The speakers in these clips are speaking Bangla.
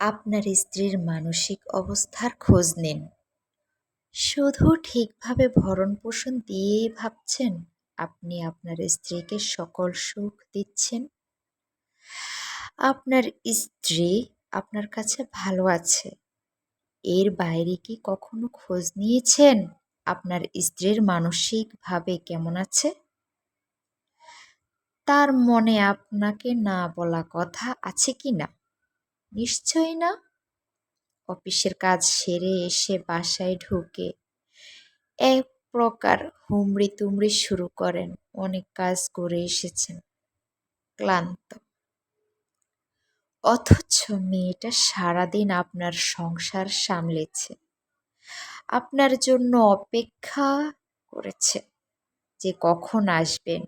আপনার স্ত্রীর মানসিক অবস্থার খোঁজ নিন। শুধু ঠিকভাবে ভরণ-পোষণ দিয়েই ভাবছেন? আপনি আপনার স্ত্রীকে সকল সুখ দিচ্ছেন? আপনার স্ত্রী আপনার কাছে ভালো আছে। এর বাইরে কি কখনো খোঁজ নিয়েছেন? আপনার স্ত্রীর মানসিকভাবে কেমন আছে? তার মনে আপনাকে না বলা কথা আছে কি না নিশ্চয়ই না? অফিসের কাজ সেরে এসে বাসায় ঢুকে এক প্রকার হুমড়ি তুমড়ি শুরু করেন। অনেক কাজ করে এসেছেন। ক্লান্ত। অথচ মেয়েটা সারাদিন আপনার সংসার সামলেছে। আপনার জন্য অপেক্ষা করেছে যে কখন আসবেন।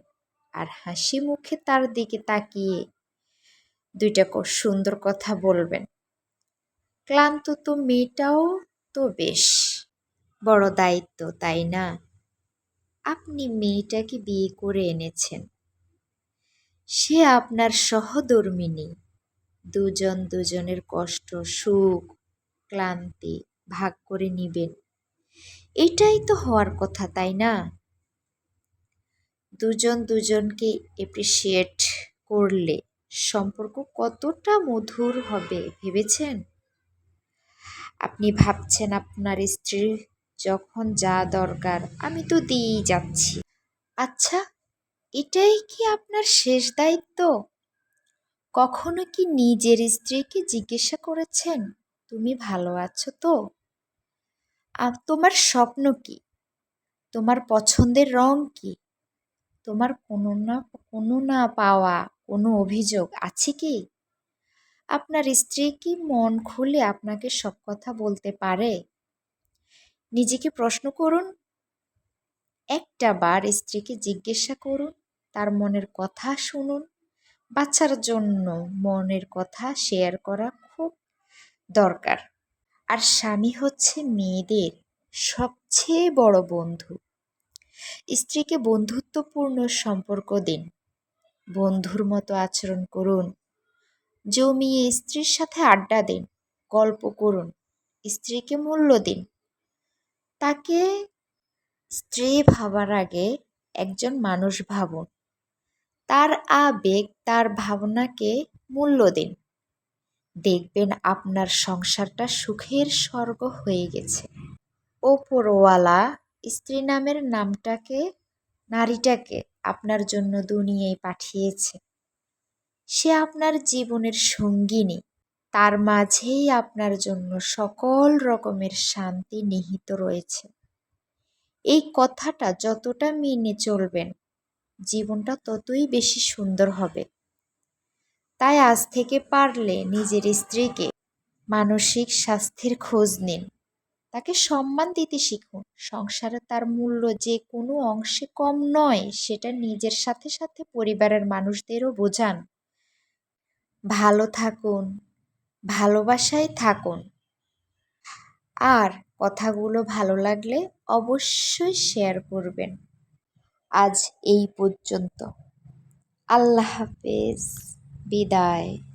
আর হাসি মুখে তার দিকে তাকিয়ে দুইটা সুন্দর কথা বলবেন। ক্লান্ত তো মেয়েটাও তো বেশ। বড় দায়িত্ব, তাই না? আপনি মেয়েটাকে বিয়ে করে এনেছেন। সে আপনার সহধর্মিনী দুজন দুজনের কষ্ট, সুখ, ক্লান্তি ভাগ করে নিবেন। এটাই তো হওয়ার কথা, তাই না? দুজন দুজনকে এপ্রিসিয়েট করলে সম্পর্ক কতটা মধুর হবে, ভেবেছেন? আপনি ভাবছেন আপনার স্ত্রীর যখন যা দরকার, আমি তো দিয়েই যাচ্ছি। আচ্ছা এটাই কি আপনার শেষ দায়িত্ব? কখনো কি নিজের স্ত্রীকে জিজ্ঞাসা করেছেন, তুমি ভালো আছো তো? আর তোমার স্বপ্ন কি? তোমার পছন্দের রং কি? তোমার কোনো না কোনো না পাওয়া কোনো অভিযোগ আছে কি? আপনার স্ত্রী কি মন খুলে আপনাকে সব কথা বলতে পারে? নিজেকে প্রশ্ন করুন। একটা বার স্ত্রীকে জিজ্ঞাসা করুন, তার মনের কথা শুনুন। বাচ্চার জন্য মনের কথা শেয়ার করা খুব দরকার। আর স্বামী হচ্ছে মেয়েদের সবচেয়ে বড় বন্ধু। স্ত্রীকে বন্ধুত্বপূর্ণ সম্পর্ক দিন। বন্ধুর মতো আচরণ করুন। জমিয়ে স্ত্রীর সাথে আড্ডা দিন, গল্প করুন, স্ত্রীকে মূল্য দিন। তাকে স্ত্রী ভাবার আগে একজন মানুষ ভাবুন। তার আবেগ, তার ভাবনাকে মূল্য দিন। দেখবেন আপনার সংসারটা সুখের স্বর্গ হয়ে গেছে। ওপরওয়ালা স্ত্রী নামের নামটাকে, নারীটাকে আপনার জন্য দুনিয়ায় পাঠিয়েছে। সে আপনার জীবনের সঙ্গিনী। তার মাঝেই আপনার জন্য সকল রকমের শান্তি নিহিত রয়েছে। এই কথাটা যতটা মেনে চলবেন, জীবনটা ততই বেশি সুন্দর হবে। তাই আজ থেকে পারলে নিজের স্ত্রীকে মানসিক স্বাস্থ্যের খোঁজ নিন। তাকে সম্মান দিতে শিখুন। সংসারে তার মূল্য যে কোনো অংশে কম নয়, সেটা নিজের সাথে সাথে পরিবারের মানুষদেরও বোঝান। ভালো থাকুন, ভালোবাসায় থাকুন। আর কথাগুলো ভালো লাগলে অবশ্যই শেয়ার করবেন। আজ এই পর্যন্ত। আল্লাহ হাফেজ। বিদায়।